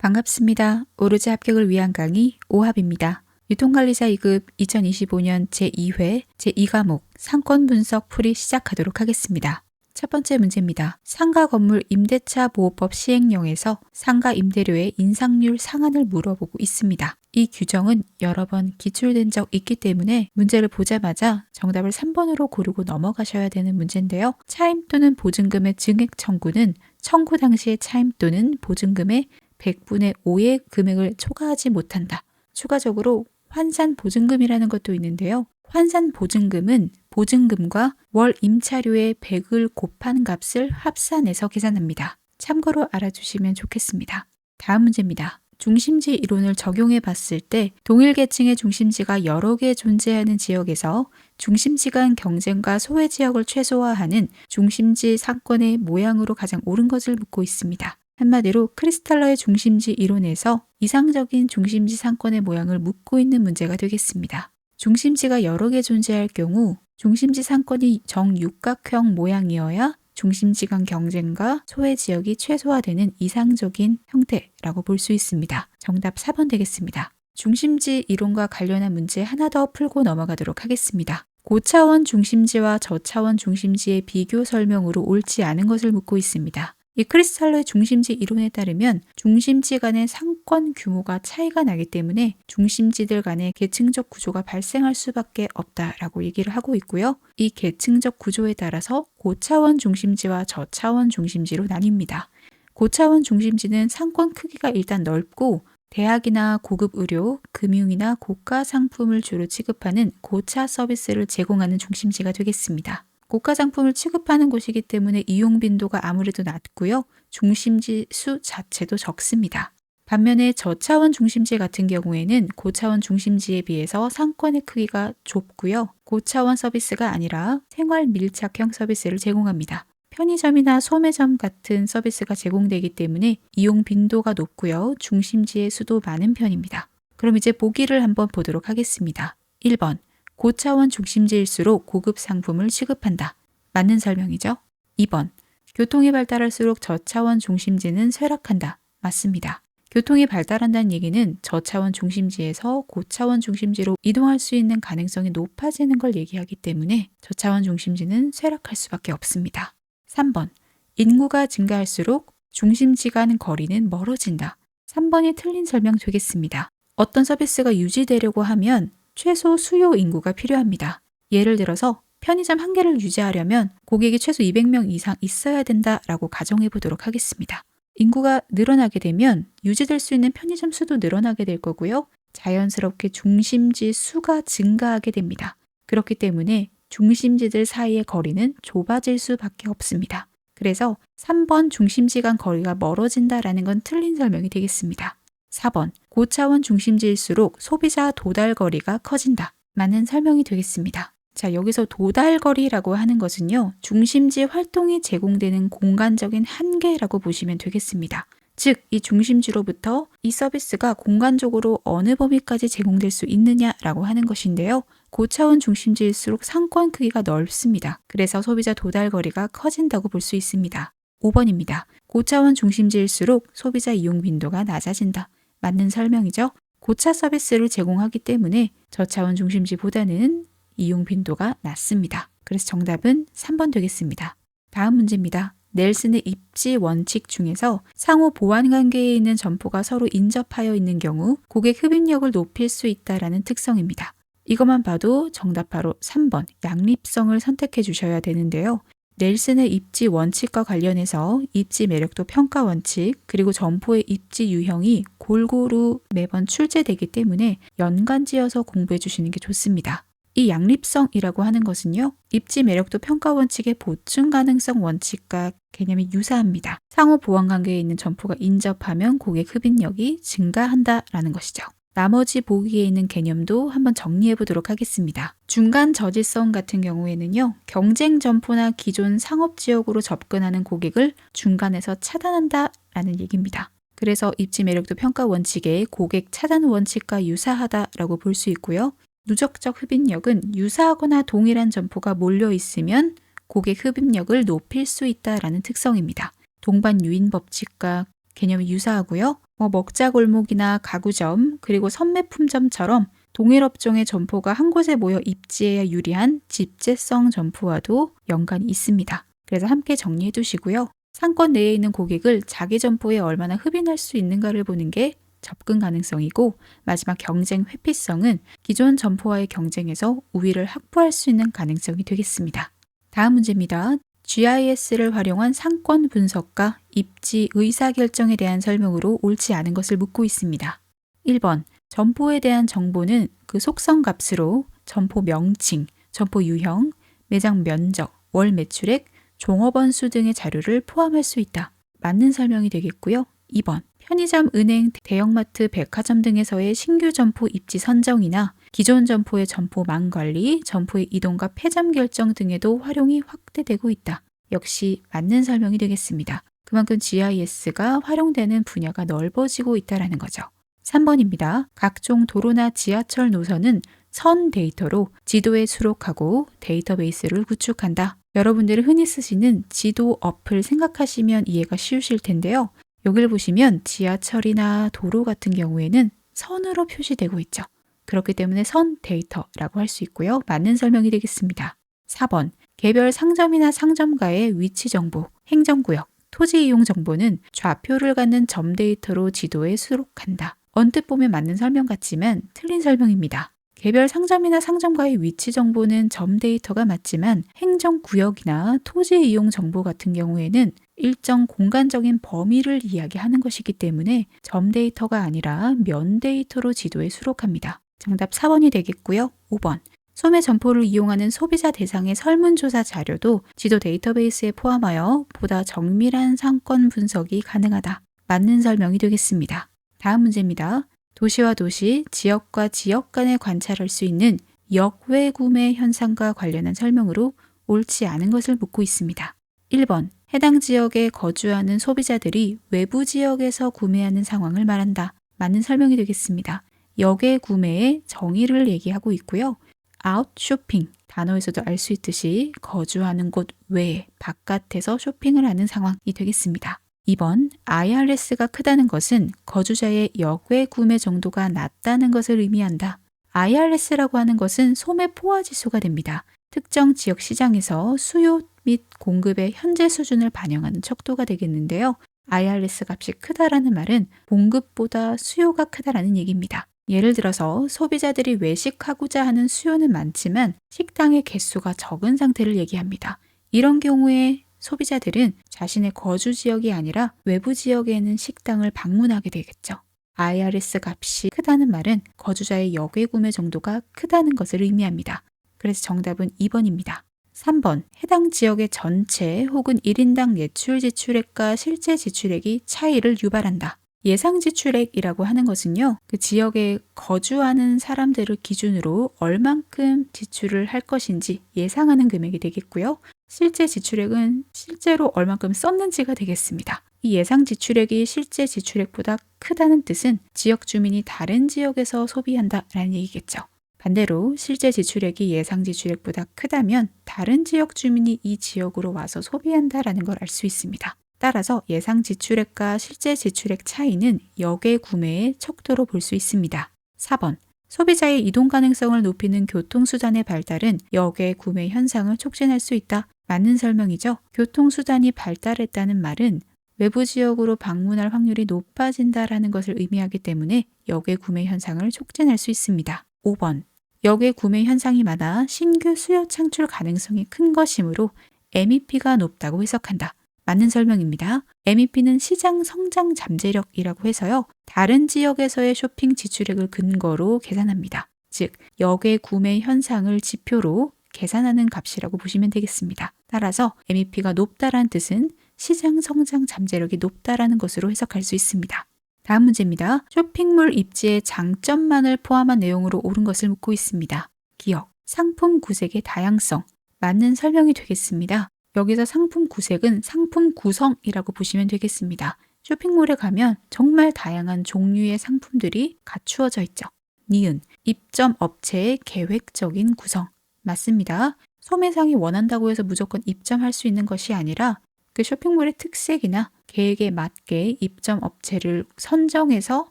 반갑습니다. 오로지 합격을 위한 강의 오합입니다. 유통관리사 2급 2025년 제2회 제2과목 상권 분석 풀이 시작하도록 하겠습니다. 첫 번째 문제입니다. 상가 건물 임대차 보호법 시행령에서 상가 임대료의 인상률 상한을 물어보고 있습니다. 이 규정은 여러 번 기출된 적 있기 때문에 문제를 보자마자 정답을 3번으로 고르고 넘어가셔야 되는 문제인데요. 차임 또는 보증금의 증액 청구는 청구 당시의 차임 또는 보증금의 100분의 5의 금액을 초과하지 못한다. 추가적으로 환산 보증금이라는 것도 있는데요. 환산 보증금은 보증금과 월 임차료의 100을 곱한 값을 합산해서 계산합니다. 참고로 알아주시면 좋겠습니다. 다음 문제입니다. 중심지 이론을 적용해 봤을 때 동일 계층의 중심지가 여러 개 존재하는 지역에서 중심지 간 경쟁과 소외 지역을 최소화하는 중심지 상권의 모양으로 가장 옳은 것을 묻고 있습니다. 한마디로 크리스탈러의 중심지 이론에서 이상적인 중심지 상권의 모양을 묻고 있는 문제가 되겠습니다. 중심지가 여러 개 존재할 경우 중심지 상권이 정육각형 모양이어야 중심지 간 경쟁과 소외 지역이 최소화되는 이상적인 형태라고 볼 수 있습니다. 정답 4번 되겠습니다. 중심지 이론과 관련한 문제 하나 더 풀고 넘어가도록 하겠습니다. 고차원 중심지와 저차원 중심지의 비교 설명으로 옳지 않은 것을 묻고 있습니다. 이 크리스탈로의 중심지 이론에 따르면 중심지 간의 상권 규모가 차이가 나기 때문에 중심지들 간의 계층적 구조가 발생할 수밖에 없다라고 얘기를 하고 있고요. 이 계층적 구조에 따라서 고차원 중심지와 저차원 중심지로 나뉩니다. 고차원 중심지는 상권 크기가 일단 넓고 대학이나 고급 의료, 금융이나 고가 상품을 주로 취급하는 고차 서비스를 제공하는 중심지가 되겠습니다. 고가 상품을 취급하는 곳이기 때문에 이용 빈도가 아무래도 낮고요. 중심지 수 자체도 적습니다. 반면에 저차원 중심지 같은 경우에는 고차원 중심지에 비해서 상권의 크기가 좁고요. 고차원 서비스가 아니라 생활 밀착형 서비스를 제공합니다. 편의점이나 소매점 같은 서비스가 제공되기 때문에 이용 빈도가 높고요. 중심지의 수도 많은 편입니다. 그럼 이제 보기를 한번 보도록 하겠습니다. 1번. 고차원 중심지일수록 고급 상품을 취급한다. 맞는 설명이죠? 2번. 교통이 발달할수록 저차원 중심지는 쇠락한다. 맞습니다. 교통이 발달한다는 얘기는 저차원 중심지에서 고차원 중심지로 이동할 수 있는 가능성이 높아지는 걸 얘기하기 때문에 저차원 중심지는 쇠락할 수밖에 없습니다. 3번. 인구가 증가할수록 중심지 간 거리는 멀어진다. 3번이 틀린 설명 되겠습니다. 어떤 서비스가 유지되려고 하면 최소 수요 인구가 필요합니다. 예를 들어서 편의점 한 개를 유지하려면 고객이 최소 200명 이상 있어야 된다라고 가정해 보도록 하겠습니다. 인구가 늘어나게 되면 유지될 수 있는 편의점 수도 늘어나게 될 거고요. 자연스럽게 중심지 수가 증가하게 됩니다. 그렇기 때문에 중심지들 사이의 거리는 좁아질 수밖에 없습니다. 그래서 3번 중심지 간 거리가 멀어진다라는 건 틀린 설명이 되겠습니다. 4번 고차원 중심지일수록 소비자 도달거리가 커진다. 맞는 설명이 되겠습니다. 자, 여기서 도달거리라고 하는 것은요, 중심지 활동이 제공되는 공간적인 한계라고 보시면 되겠습니다. 즉, 이 중심지로부터 이 서비스가 공간적으로 어느 범위까지 제공될 수 있느냐라고 하는 것인데요. 고차원 중심지일수록 상권 크기가 넓습니다. 그래서 소비자 도달거리가 커진다고 볼 수 있습니다. 5번입니다. 고차원 중심지일수록 소비자 이용 빈도가 낮아진다. 맞는 설명이죠. 고차 서비스를 제공하기 때문에 저차원 중심지보다는 이용 빈도가 낮습니다. 그래서 정답은 3번 되겠습니다. 다음 문제입니다. 넬슨의 입지 원칙 중에서 상호 보완 관계에 있는 점포가 서로 인접하여 있는 경우 고객 흡입력을 높일 수 있다라는 특성입니다. 이것만 봐도 정답 바로 3번 양립성을 선택해 주셔야 되는데요. 넬슨의 입지 원칙과 관련해서 입지 매력도 평가 원칙, 그리고 점포의 입지 유형이 골고루 매번 출제되기 때문에 연관지어서 공부해 주시는 게 좋습니다. 이 양립성이라고 하는 것은요, 입지 매력도 평가 원칙의 보충 가능성 원칙과 개념이 유사합니다. 상호 보완 관계에 있는 점포가 인접하면 고객 흡입력이 증가한다라는 것이죠. 나머지 보기에 있는 개념도 한번 정리해 보도록 하겠습니다. 중간 저지성 같은 경우에는요, 경쟁 점포나 기존 상업 지역으로 접근하는 고객을 중간에서 차단한다 라는 얘기입니다. 그래서 입지 매력도 평가 원칙의 고객 차단 원칙과 유사하다라고 볼 수 있고요. 누적적 흡입력은 유사하거나 동일한 점포가 몰려 있으면 고객 흡입력을 높일 수 있다라는 특성입니다. 동반 유인 법칙과 개념이 유사하고요. 뭐 먹자골목이나 가구점 그리고 선매품점처럼 동일 업종의 점포가 한 곳에 모여 입지해야 유리한 집재성 점포와도 연관이 있습니다. 그래서 함께 정리해 두시고요. 상권 내에 있는 고객을 자기 점포에 얼마나 흡인할 수 있는가를 보는 게 접근 가능성이고 마지막 경쟁 회피성은 기존 점포와의 경쟁에서 우위를 확보할 수 있는 가능성이 되겠습니다. 다음 문제입니다. GIS를 활용한 상권 분석과 입지 의사결정에 대한 설명으로 옳지 않은 것을 묻고 있습니다. 1번. 점포에 대한 정보는 그 속성 값으로 점포 명칭, 점포 유형, 매장 면적, 월 매출액, 종업원 수 등의 자료를 포함할 수 있다. 맞는 설명이 되겠고요. 2번. 편의점, 은행, 대형마트, 백화점 등에서의 신규 점포 입지 선정이나 기존 점포의 점포망 관리, 점포의 이동과 폐점 결정 등에도 활용이 확대되고 있다. 역시 맞는 설명이 되겠습니다. 그만큼 GIS가 활용되는 분야가 넓어지고 있다는 거죠. 3번입니다. 각종 도로나 지하철 노선은 선 데이터로 지도에 수록하고 데이터베이스를 구축한다. 여러분들이 흔히 쓰시는 지도 어플 생각하시면 이해가 쉬우실 텐데요. 여기를 보시면 지하철이나 도로 같은 경우에는 선으로 표시되고 있죠. 그렇기 때문에 선 데이터라고 할 수 있고요. 맞는 설명이 되겠습니다. 4번. 개별 상점이나 상점가의 위치 정보, 행정구역, 토지 이용 정보는 좌표를 갖는 점 데이터로 지도에 수록한다. 언뜻 보면 맞는 설명 같지만 틀린 설명입니다. 개별 상점이나 상점가의 위치 정보는 점 데이터가 맞지만 행정 구역이나 토지 이용 정보 같은 경우에는 일정 공간적인 범위를 이야기하는 것이기 때문에 점 데이터가 아니라 면 데이터로 지도에 수록합니다. 정답 4번이 되겠고요. 5번. 소매 점포를 이용하는 소비자 대상의 설문조사 자료도 지도 데이터베이스에 포함하여 보다 정밀한 상권 분석이 가능하다. 맞는 설명이 되겠습니다. 다음 문제입니다. 도시와 도시, 지역과 지역 간에 관찰할 수 있는 역외 구매 현상과 관련한 설명으로 옳지 않은 것을 묻고 있습니다. 1번. 해당 지역에 거주하는 소비자들이 외부 지역에서 구매하는 상황을 말한다. 맞는 설명이 되겠습니다. 역외 구매의 정의를 얘기하고 있고요. 아웃 쇼핑 단어에서도 알 수 있듯이 거주하는 곳 외, 바깥에서 쇼핑을 하는 상황이 되겠습니다. 2번 IRS가 크다는 것은 거주자의 역외 구매 정도가 낮다는 것을 의미한다. IRS라고 하는 것은 소매 포화 지수가 됩니다. 특정 지역 시장에서 수요 및 공급의 현재 수준을 반영하는 척도가 되겠는데요. IRS 값이 크다라는 말은 공급보다 수요가 크다라는 얘기입니다. 예를 들어서 소비자들이 외식하고자 하는 수요는 많지만 식당의 개수가 적은 상태를 얘기합니다. 이런 경우에 소비자들은 자신의 거주 지역이 아니라 외부 지역에 있는 식당을 방문하게 되겠죠. IRS 값이 크다는 말은 거주자의 역외 구매 정도가 크다는 것을 의미합니다. 그래서 정답은 2번입니다. 3번. 해당 지역의 전체 혹은 1인당 예출 지출액과 실제 지출액이 차이를 유발한다. 예상 지출액이라고 하는 것은요, 그 지역에 거주하는 사람들을 기준으로 얼만큼 지출을 할 것인지 예상하는 금액이 되겠고요. 실제 지출액은 실제로 얼만큼 썼는지가 되겠습니다. 이 예상 지출액이 실제 지출액보다 크다는 뜻은 지역 주민이 다른 지역에서 소비한다 라는 얘기겠죠. 반대로 실제 지출액이 예상 지출액보다 크다면 다른 지역 주민이 이 지역으로 와서 소비한다라는 걸 알 수 있습니다. 따라서 예상 지출액과 실제 지출액 차이는 역의 구매의 척도로 볼 수 있습니다. 4번. 소비자의 이동 가능성을 높이는 교통수단의 발달은 역의 구매 현상을 촉진할 수 있다. 맞는 설명이죠. 교통수단이 발달했다는 말은 외부 지역으로 방문할 확률이 높아진다라는 것을 의미하기 때문에 역의 구매 현상을 촉진할 수 있습니다. 5번. 역의 구매 현상이 많아 신규 수요 창출 가능성이 큰 것이므로 MEP가 높다고 해석한다. 맞는 설명입니다. MEP는 시장 성장 잠재력이라고 해서요. 다른 지역에서의 쇼핑 지출액을 근거로 계산합니다. 즉, 역의 구매 현상을 지표로 계산하는 값이라고 보시면 되겠습니다. 따라서 MEP가 높다란 뜻은 시장 성장 잠재력이 높다라는 것으로 해석할 수 있습니다. 다음 문제입니다. 쇼핑몰 입지의 장점만을 포함한 내용으로 옳은 것을 묻고 있습니다. 기억, 상품 구색의 다양성, 맞는 설명이 되겠습니다. 여기서 상품 구색은 상품 구성이라고 보시면 되겠습니다. 쇼핑몰에 가면 정말 다양한 종류의 상품들이 갖추어져 있죠. 니은, 입점 업체의 계획적인 구성. 맞습니다. 소매상이 원한다고 해서 무조건 입점할 수 있는 것이 아니라 그 쇼핑몰의 특색이나 계획에 맞게 입점 업체를 선정해서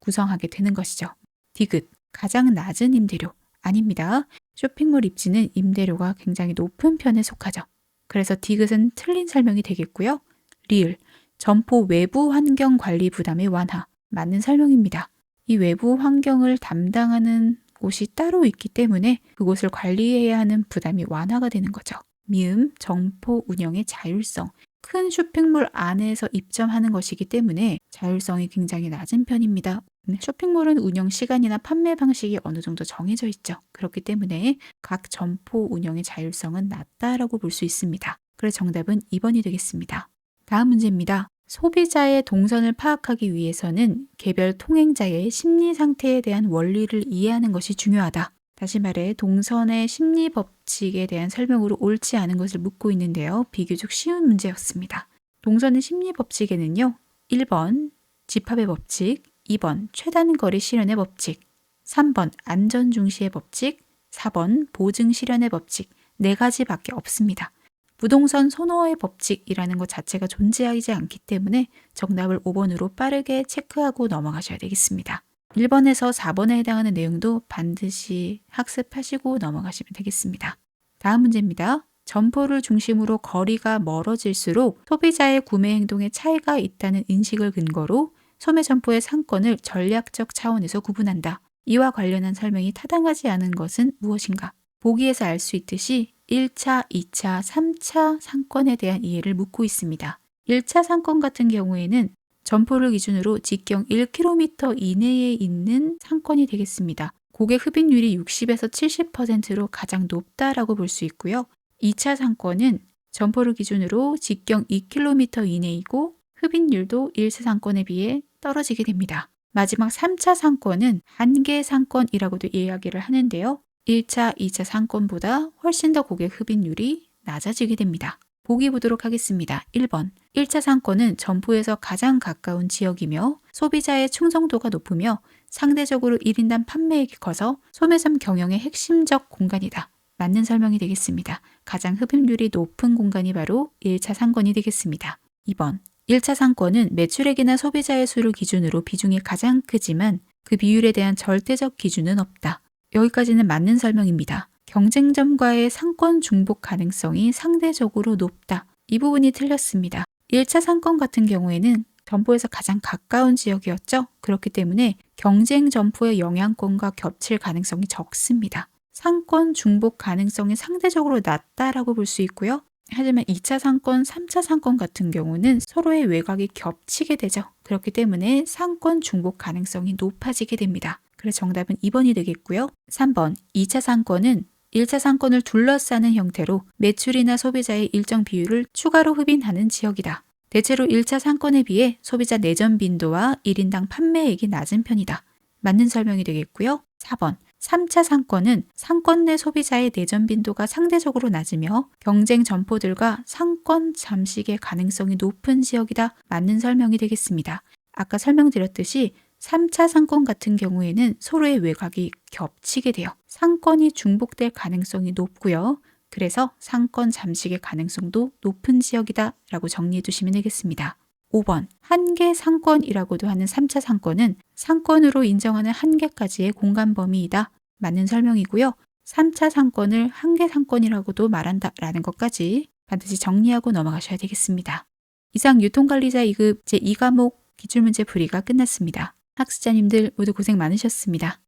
구성하게 되는 것이죠. 디귿, 가장 낮은 임대료. 아닙니다. 쇼핑몰 입지는 임대료가 굉장히 높은 편에 속하죠. 그래서 디귿은 틀린 설명이 되겠고요. 리을, 점포 외부 환경 관리 부담의 완화. 맞는 설명입니다. 이 외부 환경을 담당하는 곳이 따로 있기 때문에 그곳을 관리해야 하는 부담이 완화가 되는 거죠. 미음, 점포 운영의 자율성. 큰 쇼핑몰 안에서 입점하는 것이기 때문에 자율성이 굉장히 낮은 편입니다. 네, 쇼핑몰은 운영 시간이나 판매 방식이 어느 정도 정해져 있죠. 그렇기 때문에 각 점포 운영의 자율성은 낮다라고 볼 수 있습니다. 그래서 정답은 2번이 되겠습니다. 다음 문제입니다. 소비자의 동선을 파악하기 위해서는 개별 통행자의 심리 상태에 대한 원리를 이해하는 것이 중요하다. 다시 말해 동선의 심리 법칙에 대한 설명으로 옳지 않은 것을 묻고 있는데요. 비교적 쉬운 문제였습니다. 동선의 심리 법칙에는요. 1번 집합의 법칙, 2번 최단 거리 실현의 법칙, 3번 안전 중시의 법칙, 4번 보증 실현의 법칙 네 가지밖에 없습니다. 부동선 선호의 법칙이라는 것 자체가 존재하지 않기 때문에 정답을 5번으로 빠르게 체크하고 넘어가셔야 되겠습니다. 1번에서 4번에 해당하는 내용도 반드시 학습하시고 넘어가시면 되겠습니다. 다음 문제입니다. 점포를 중심으로 거리가 멀어질수록 소비자의 구매 행동에 차이가 있다는 인식을 근거로 소매 점포의 상권을 전략적 차원에서 구분한다. 이와 관련한 설명이 타당하지 않은 것은 무엇인가? 보기에서 알 수 있듯이 1차, 2차, 3차 상권에 대한 이해를 묻고 있습니다. 1차 상권 같은 경우에는 점포를 기준으로 직경 1km 이내에 있는 상권이 되겠습니다. 고객 흡입률이 60에서 70%로 가장 높다라고 볼 수 있고요. 2차 상권은 점포를 기준으로 직경 2km 이내이고 흡입률도 1차 상권에 비해 떨어지게 됩니다. 마지막 3차 상권은 한계 상권이라고도 이야기를 하는데요. 1차, 2차 상권보다 훨씬 더 고객 흡입률이 낮아지게 됩니다. 보기 보도록 하겠습니다. 1번. 1차 상권은 점포에서 가장 가까운 지역이며 소비자의 충성도가 높으며 상대적으로 1인당 판매액이 커서 소매점 경영의 핵심적 공간이다. 맞는 설명이 되겠습니다. 가장 흡입률이 높은 공간이 바로 1차 상권이 되겠습니다. 2번. 1차 상권은 매출액이나 소비자의 수를 기준으로 비중이 가장 크지만 그 비율에 대한 절대적 기준은 없다. 여기까지는 맞는 설명입니다. 경쟁점과의 상권 중복 가능성이 상대적으로 높다. 이 부분이 틀렸습니다. 1차 상권 같은 경우에는 점포에서 가장 가까운 지역이었죠. 그렇기 때문에 경쟁 점포의 영향권과 겹칠 가능성이 적습니다. 상권 중복 가능성이 상대적으로 낮다라고 볼 수 있고요. 하지만 2차 상권, 3차 상권 같은 경우는 서로의 외곽이 겹치게 되죠. 그렇기 때문에 상권 중복 가능성이 높아지게 됩니다. 그래서 정답은 2번이 되겠고요. 3번, 2차 상권은 1차 상권을 둘러싸는 형태로 매출이나 소비자의 일정 비율을 추가로 흡인하는 지역이다. 대체로 1차 상권에 비해 소비자 내전 빈도와 1인당 판매액이 낮은 편이다. 맞는 설명이 되겠고요. 4번. 3차 상권은 상권 내 소비자의 내전 빈도가 상대적으로 낮으며 경쟁 점포들과 상권 잠식의 가능성이 높은 지역이다. 맞는 설명이 되겠습니다. 아까 설명드렸듯이 3차 상권 같은 경우에는 서로의 외곽이 겹치게 돼요. 상권이 중복될 가능성이 높고요. 그래서 상권 잠식의 가능성도 높은 지역이다 라고 정리해 두시면 되겠습니다. 5번. 한계 상권이라고도 하는 3차 상권은 상권으로 인정하는 한계까지의 공간 범위이다. 맞는 설명이고요. 3차 상권을 한계 상권이라고도 말한다 라는 것까지 반드시 정리하고 넘어가셔야 되겠습니다. 이상 유통관리자 2급 제2과목 기출문제 풀이가 끝났습니다. 학습자님들 모두 고생 많으셨습니다.